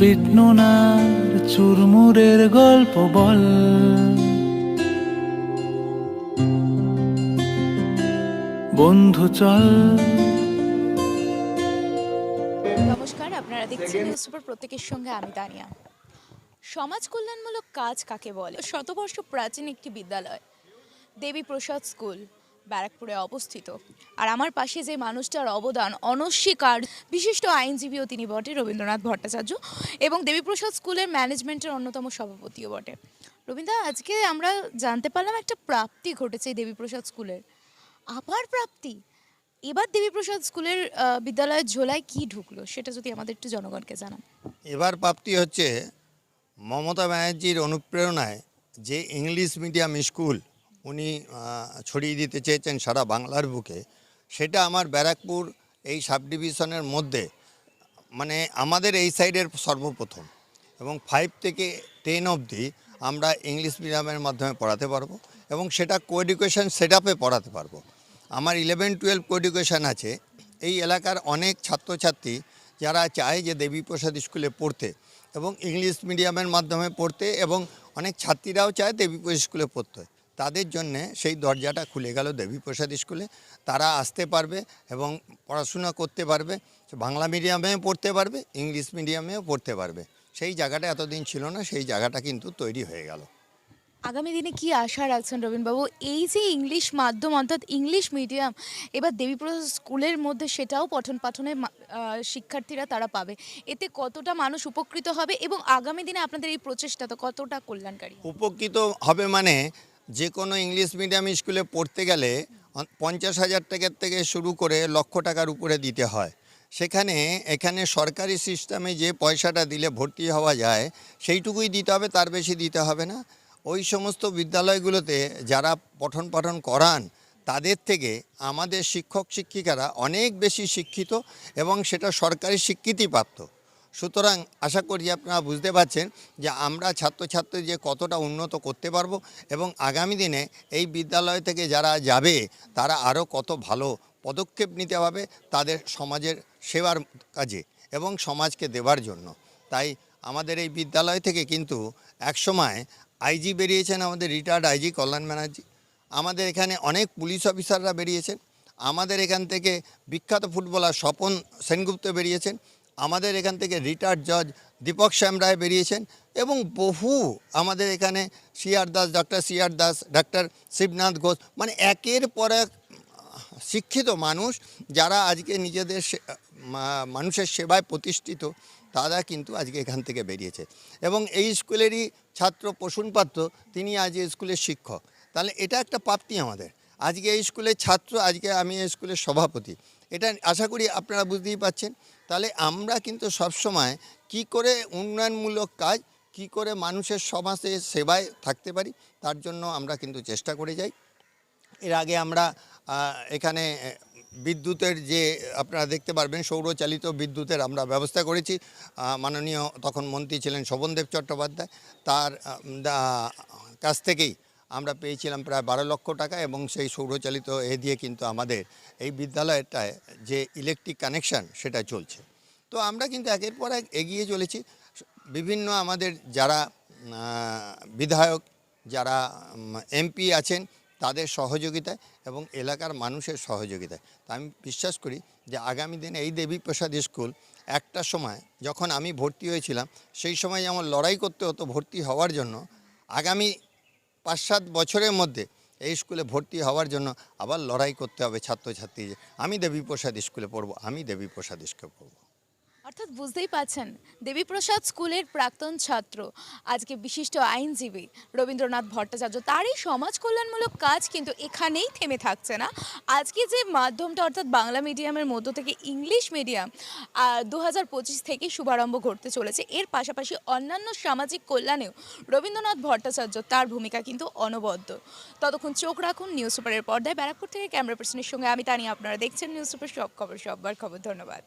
বিটনুনার চুরমুরের গল্প বল। বন্ধু, চল। নমস্কার, আপনারা দেখছেন সুপার প্রত্যেকের সঙ্গে আমি তানিয়া। সমাজ কল্যাণমূলক কাজ কাকে বলে? শতবর্ষ প্রাচীন একটি বিদ্যালয় দেবী প্রসাদ স্কুল। ব্যারাকপুরে অবস্থিত। আর আমার পাশে যে মানুষটার অবদান, অনস্বীকার, বিশিষ্ট আইনজীবীও তিনি বটে, রবীন্দ্রনাথ ভট্টাচার্য এবং দেবীপ্রসাদ স্কুলের ম্যানেজমেন্টের অন্যতম সভাপতিও বটে। রবীন্দ্র, আজকে আমরা জানতে পারলাম একটা প্রাপ্তি ঘটেছে দেবীপ্রসাদ স্কুলের। আবার প্রাপ্তি? এবার দেবীপ্রসাদ স্কুলের বিদ্যালয়ের ঝোলায় কি ঢুকলো? সেটা যদি আমাদের একটু জনগণকে জানান। এবার প্রাপ্তি হচ্ছে মমতা ব্যানার্জির অনুপ্রেরণায় যে ইংলিশ মিডিয়াম স্কুল উনি ছড়িয়ে দিতে চেয়েছেন সারা বাংলার বুকে, সেটা আমার ব্যারাকপুর এই সাব ডিভিশনের মধ্যে মানে আমাদের এই সাইডের সর্বপ্রথম এবং ফাইভ থেকে টেন অবধি আমরা ইংলিশ মিডিয়ামের মাধ্যমে পড়াতে পারব এবং সেটা কো এডুকেশন সেট পড়াতে পারব। আমার ইলেভেন টুয়েলভ কো এডুকেশন আছে, এই এলাকার অনেক ছাত্রছাত্রী যারা চায় যে দেবীপ্রসাদ স্কুলে পড়তে এবং ইংলিশ মিডিয়ামের মাধ্যমে পড়তে এবং অনেক ছাত্রীরাও চায় দেবীপ্রসাদ স্কুলে পড়তে। তাদের জন্যে সেই দরজাটা খুলে গেল দেবীপ্রসাদ স্কুলে। তারা আসতে পারবে এবং পড়াশোনা করতে পারবে বাংলা মিডিয়ামেও পড়তে পারবে ইংলিশ মিডিয়ামেও পড়তে পারবে। সেই জায়গাটা এতদিন ছিল না সেই জায়গাটা কিন্তু তৈরি হয়ে গেল। আগামী দিনে কি আশা রাখছেন রবীন্দ্রবাবু? এই যে ইংলিশ মাধ্যম অর্থাৎ ইংলিশ মিডিয়াম এবার দেবীপ্রসাদ স্কুলের মধ্যে সেটাও পঠন পাঠনে শিক্ষার্থীরা তারা পাবে। এতে কতটা মানুষ উপকৃত হবে এবং আগামী দিনে আপনাদের এই প্রচেষ্টা তো কতটা কল্যাণকারী? উপকৃত হবে মানে যে কোনো ইংলিশ মিডিয়াম স্কুলে পড়তে গেলে পঞ্চাশ হাজার টাকার থেকে শুরু করে লক্ষ টাকার উপরে দিতে হয়। সেখানে, এখানে সরকারি সিস্টেমে যে পয়সাটা দিলে ভর্তি হওয়া যায়, সেইটুকুই দিতে হবে, তার বেশি দিতে হবে না। ওই সমস্ত বিদ্যালয়গুলোতে যারা পঠন পাঠন করান, তাদের থেকে আমাদের শিক্ষক শিক্ষিকারা অনেক বেশি শিক্ষিত এবং সেটা সরকারি স্বীকৃতিপ্রাপ্ত। সুতরাং আশা করি আপনারা বুঝতে পারছেন যে আমরা ছাত্রছাত্রী যে কতটা উন্নত করতে পারব এবং আগামী দিনে এই বিদ্যালয় থেকে যারা যাবে, তারা আরও কত ভালো পদক্ষেপ নিতে হবে তাদের সমাজের সেবার কাজে এবং সমাজকে দেওয়ার জন্য। তাই আমাদের এই বিদ্যালয় থেকে কিন্তু একসময় আইজি বেরিয়েছেন আমাদের রিটায়ার্ড আইজি কল্যাণ ব্যানার্জি। আমাদের এখানে অনেক পুলিশ অফিসাররা বেরিয়েছেন। আমাদের এখান থেকে বিখ্যাত ফুটবলার স্বপন সেনগুপ্ত বেরিয়েছেন। আমাদের এখান থেকে রিটায়ার্ড জজ দীপক শ্যাম রায় বেরিয়েছেন এবং বহু আমাদের এখানে C R Das doctor C R Das doctor Shibnath Ghosh মানে একের পর এক শিক্ষিত মানুষ যারা আজকে নিজেদের মানুষের সেবায় প্রতিষ্ঠিত, তারা কিন্তু আজকে এখান থেকে বেরিয়েছে। এবং এই স্কুলেরই ছাত্র প্রসূন পাত্র, তিনি আজ স্কুলের শিক্ষক। তাহলে এটা একটা প্রাপ্তি আমাদের। আজকে এই স্কুলের ছাত্র, আজকে আমি এই স্কুলের সভাপতি। এটা আশা করি আপনারা বুঝতেই পাচ্ছেন তাহলে আমরা কিন্তু সবসময় কি করে উন্নয়নমূলক কাজ, কি করে মানুষের সমাজে সেবায় থাকতে পারি, তার জন্য আমরা কিন্তু চেষ্টা করে যাই। এর আগে আমরা এখানে বিদ্যুতের যে আপনারা দেখতে পারবেন, সৌরচালিত বিদ্যুতের আমরা ব্যবস্থা করেছি। মাননীয় তখন মন্ত্রী ছিলেন শোভনদেব চট্টোপাধ্যায়। তার কাছ থেকেই আমরা পেয়েছিলাম প্রায় বারো লক্ষ টাকা এবং সেই সৌরচালিত এ দিয়ে কিন্তু আমাদের এই বিদ্যালয়টায় যে ইলেকট্রিক কানেকশান সেটা চলছে। তো আমরা কিন্তু একের পর এক এগিয়ে চলেছি। বিভিন্ন আমাদের যারা বিধায়ক, যারা এমপি আছেন, তাদের সহযোগিতায় এবং এলাকার মানুষের সহযোগিতায়। তা আমি বিশ্বাস করি যে আগামী দিনে এই দেবী প্রসাদ স্কুল একটা সময় যখন আমি ভর্তি হয়েছিলাম, সেই সময় যেমন লড়াই করতে হতো ভর্তি হওয়ার জন্য, আগামী পাঁচ সাত বছরের মধ্যে এই স্কুলে ভর্তি হওয়ার জন্য আবার লড়াই করতে হবে ছাত্রছাত্রী আমি দেবীপ্রসাদ স্কুলে পড়ব, আমি দেবীপ্রসাদ স্কুলে পড়ব। অর্থাৎ বুঝতেই পাচ্ছেন দেবীপ্রসাদ স্কুলের প্রাক্তন ছাত্র, আজকে বিশিষ্ট আইনজীবী রবীন্দ্রনাথ ভট্টাচার্য, তারই সমাজ কল্যাণমূলক কাজ কিন্তু এখানেই থেমে থাকছে না। আজকে যে মাধ্যমটা অর্থাৎ বাংলা মিডিয়ামের মধ্য থেকে ইংলিশ মিডিয়াম দু হাজার পঁচিশ থেকে শুভারম্ভ ঘটতে চলেছে, এর পাশাপাশি অন্যান্য সামাজিক কল্যাণেও রবীন্দ্রনাথ ভট্টাচার্য তার ভূমিকা কিন্তু অনবদ্য। ততক্ষণ চোখ রাখুন নিউজ সুপারের পর্দায়, ব্যারাকপুর থেকে ক্যামেরা পার্সনের সঙ্গে আমি তানি আপনারা দেখছেন নিউজ সুপার, সব খবর, সববার খবর, ধন্যবাদ।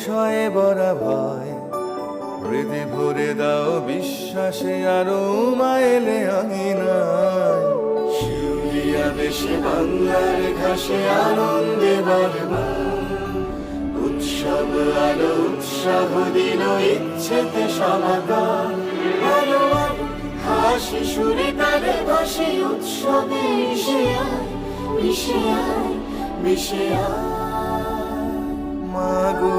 সংশয়ে বরা ভয়। হৃদয় ভরে দাও বিশ্বাসে আরও মাইলে আঙিনায় শিউলিয়া দেশে বাংলার ঘাসে আনন্দে বরমা। উৎসব আলো উৎসাহ দিল ইচ্ছেতে আলো হাসি সুরে তারে ভাসে উৎসবে মিশে আয় মিশে আয় মিশে মাগো